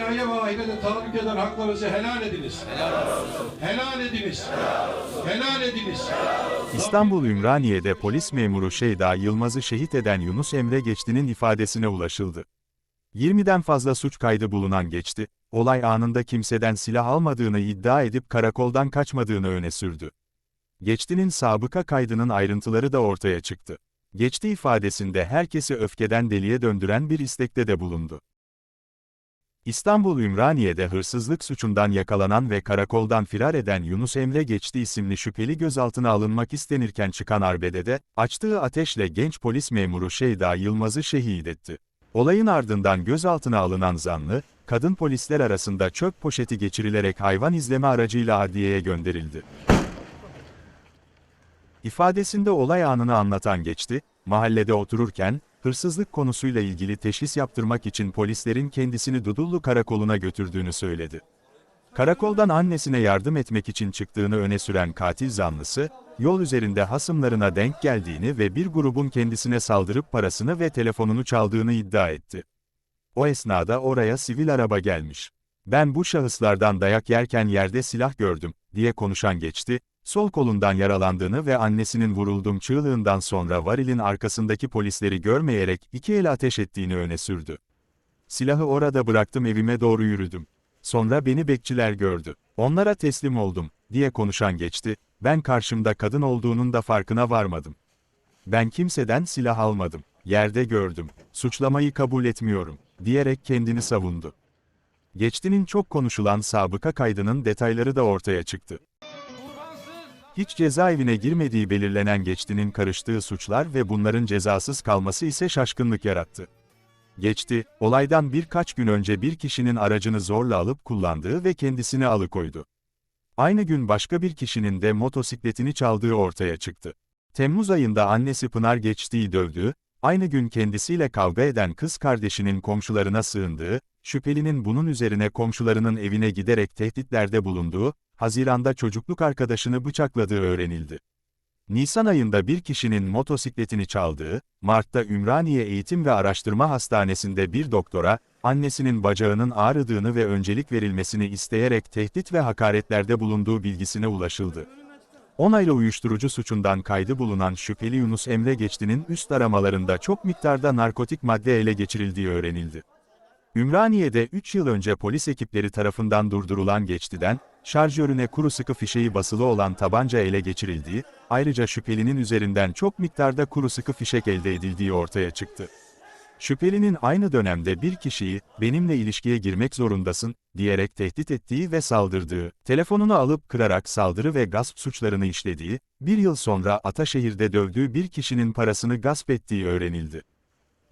dünyaya ve ahirete tahallük eden haklarınızı helal ediniz. Helal olsun. Helal ediniz. Helal ediniz. İstanbul Ümraniye'de polis memuru Şeyda Yılmaz'ı şehit eden Yunus Emre Geçti'nin ifadesine ulaşıldı. 20'den fazla suç kaydı bulunan Geçti, olay anında kimseden silah almadığını iddia edip karakoldan kaçmadığını öne sürdü. Geçti'nin sabıka kaydının ayrıntıları da ortaya çıktı. Geçti ifadesinde herkesi öfkeden deliye döndüren bir istekte de bulundu. İstanbul Ümraniye'de hırsızlık suçundan yakalanan ve karakoldan firar eden Yunus Emre Geçti isimli şüpheli gözaltına alınmak istenirken çıkan arbedede, açtığı ateşle genç polis memuru Şeyda Yılmaz'ı şehit etti. Olayın ardından gözaltına alınan zanlı, kadın polisler arasında çöp poşeti geçirilerek hayvan izleme aracıyla adliyeye gönderildi. İfadesinde olay anını anlatan geçti, mahallede otururken, hırsızlık konusuyla ilgili teşhis yaptırmak için polislerin kendisini Dudullu Karakolu'na götürdüğünü söyledi. Karakoldan annesine yardım etmek için çıktığını öne süren katil zanlısı, yol üzerinde hasımlarına denk geldiğini ve bir grubun kendisine saldırıp parasını ve telefonunu çaldığını iddia etti. O esnada oraya sivil araba gelmiş. Ben bu şahıslardan dayak yerken yerde silah gördüm, diye konuşan geçti, sol kolundan yaralandığını ve annesinin vuruldum çığlığından sonra varilin arkasındaki polisleri görmeyerek iki el ateş ettiğini öne sürdü. Silahı orada bıraktım evime doğru yürüdüm. Sonra beni bekçiler gördü. Onlara teslim oldum, diye konuşan geçti, ben karşımda kadın olduğunun da farkına varmadım. Ben kimseden silah almadım, yerde gördüm, suçlamayı kabul etmiyorum, diyerek kendini savundu. Geçti'nin çok konuşulan sabıka kaydının detayları da ortaya çıktı. Hiç cezaevine girmediği belirlenen Geçti'nin karıştığı suçlar ve bunların cezasız kalması ise şaşkınlık yarattı. Geçti, olaydan birkaç gün önce bir kişinin aracını zorla alıp kullandığı ve kendisini alıkoydu. Aynı gün başka bir kişinin de motosikletini çaldığı ortaya çıktı. Temmuz ayında annesi Pınar Geçti'yi dövdüğü, aynı gün kendisiyle kavga eden kız kardeşinin komşularına sığındığı, şüphelinin bunun üzerine komşularının evine giderek tehditlerde bulunduğu, Haziran'da çocukluk arkadaşını bıçakladığı öğrenildi. Nisan ayında bir kişinin motosikletini çaldığı, Mart'ta Ümraniye Eğitim ve Araştırma Hastanesi'nde bir doktora, annesinin bacağının ağrıdığını ve öncelik verilmesini isteyerek tehdit ve hakaretlerde bulunduğu bilgisine ulaşıldı. Onayla uyuşturucu suçundan kaydı bulunan şüpheli Yunus Emre Geçti'nin üst aramalarında çok miktarda narkotik madde ele geçirildiği öğrenildi. Ümraniye'de 3 yıl önce polis ekipleri tarafından durdurulan Geçti'den, şarjörüne kuru sıkı fişeği basılı olan tabanca ele geçirildiği, ayrıca şüphelinin üzerinden çok miktarda kuru sıkı fişek elde edildiği ortaya çıktı. Şüphelinin aynı dönemde bir kişiyi, benimle ilişkiye girmek zorundasın, diyerek tehdit ettiği ve saldırdığı, telefonunu alıp kırarak saldırı ve gasp suçlarını işlediği, bir yıl sonra Ataşehir'de dövdüğü bir kişinin parasını gasp ettiği öğrenildi.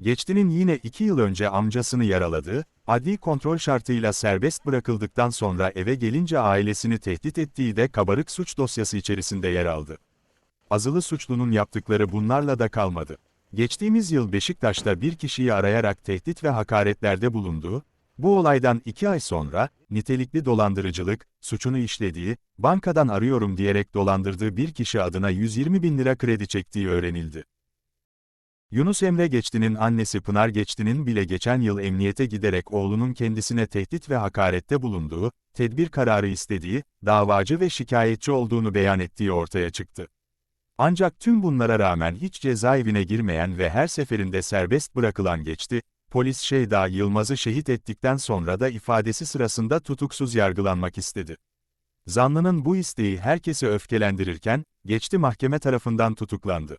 Geçti'nin yine iki yıl önce amcasını yaraladığı, adli kontrol şartıyla serbest bırakıldıktan sonra eve gelince ailesini tehdit ettiği de kabarık suç dosyası içerisinde yer aldı. Azılı suçlunun yaptıkları bunlarla da kalmadı. Geçtiğimiz yıl Beşiktaş'ta bir kişiyi arayarak tehdit ve hakaretlerde bulunduğu, bu olaydan iki ay sonra, nitelikli dolandırıcılık, suçunu işlediği, bankadan arıyorum diyerek dolandırdığı bir kişi adına 120 bin lira kredi çektiği öğrenildi. Yunus Emre Geçti'nin annesi Pınar Geçti'nin bile geçen yıl emniyete giderek oğlunun kendisine tehdit ve hakarette bulunduğu, tedbir kararı istediği, davacı ve şikayetçi olduğunu beyan ettiği ortaya çıktı. Ancak tüm bunlara rağmen hiç cezaevine girmeyen ve her seferinde serbest bırakılan Geçti, polis Şeyda Yılmaz'ı şehit ettikten sonra da ifadesi sırasında tutuksuz yargılanmak istedi. Zanlının bu isteği herkesi öfkelendirirken, Geçti mahkeme tarafından tutuklandı.